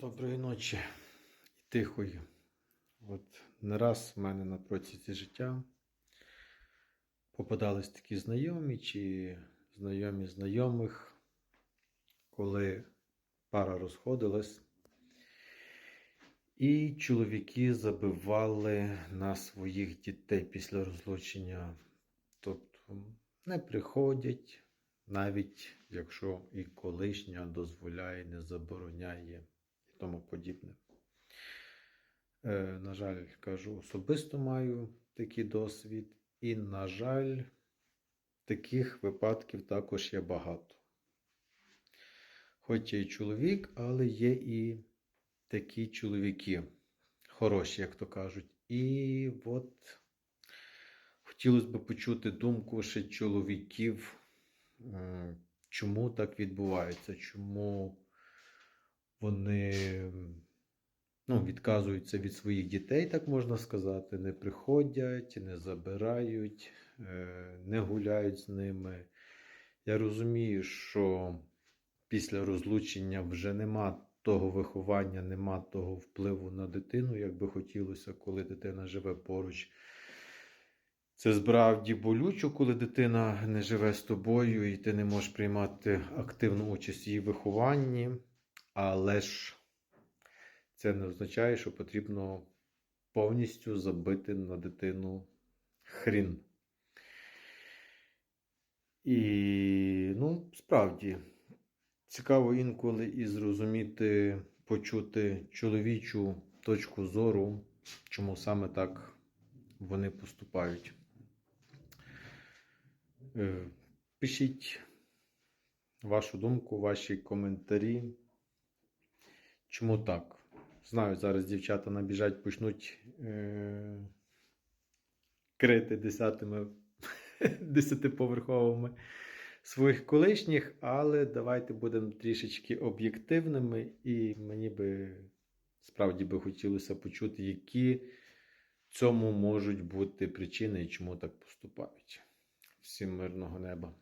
Доброї ночі і тихої. От не раз в мене на протязі життя попадались такі знайомі чи знайомі знайомих, коли пара розходилась, і чоловіки забивали на своїх дітей після розлучення. Тобто не приходять, навіть якщо і колишня дозволяє, не забороняє тому подібне. Е, на жаль, кажу, особисто маю такий досвід, і, на жаль, таких випадків також є багато. Хоч я і чоловік, але є і такі чоловіки, хороші, як то кажуть. І от хотілося б почути думку ще чоловіків, чому так відбувається, чому вони ну, відказуються від своїх дітей, так можна сказати, не приходять, не забирають, е, не гуляють з ними. Я розумію, що після розлучення вже нема того виховання, нема того впливу на дитину, як би хотілося, коли дитина живе поруч. Це справді болючо, коли дитина не живе з тобою і ти не можеш приймати активну участь в її вихованні, але ж це не означає, що потрібно повністю забити на дитину хрін. І, ну, справді, цікаво інколи і зрозуміти, почути чоловічу точку зору, чому саме так вони поступають. Е, Пишіть вашу думку, ваші коментарі. Чому так? Знаю, зараз дівчата набіжать, почнуть е- крити десятими, десятиповерховими своїх колишніх, але давайте будемо трішечки об'єктивними, і мені би справді би хотілося почути, які цьому можуть бути причини і чому так поступають. Всім мирного неба.